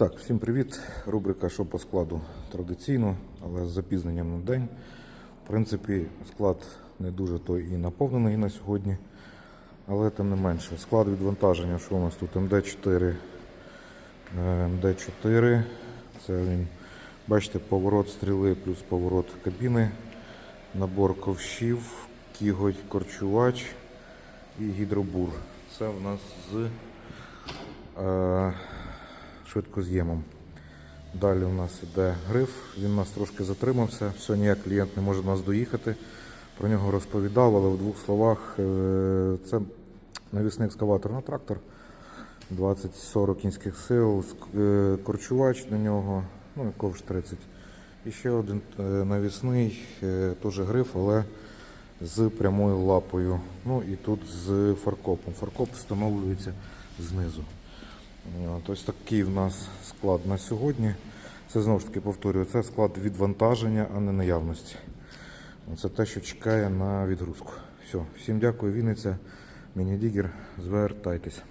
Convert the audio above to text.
Так, всім привіт. Рубрика що по складу традиційно, але з запізненням на день. В принципі, склад не дуже той і наповнений на сьогодні. Але тим не менше, склад відвантаження, що у нас тут МД4. Е, МД4. Це він, бачите, поворот стріли плюс поворот кабіни, набор ковшів, кіготь, корчувач і гідробур. Це в нас з е, швидкоз'ємом. Далі у нас іде гриф, він у нас трошки затримався. Все, ніяк клієнт не може до нас доїхати. Про нього розповідав, але в двох словах е, це навісний екскаватор на трактор. 20-40 кінських сил, е, корчувач до нього, ну і ковш 30. І ще один е, навісний, теж гриф, але з прямою лапою. Ну і тут з фаркопом. Фаркоп встановлюється знизу. От, Ось такий в нас склад на сьогодні. Це знову ж таки повторюю, це склад відвантаження, а не наявності. Це те, що чекає на відгрузку. Все, всім дякую, Вінниця, міні-дігер, звертайтеся.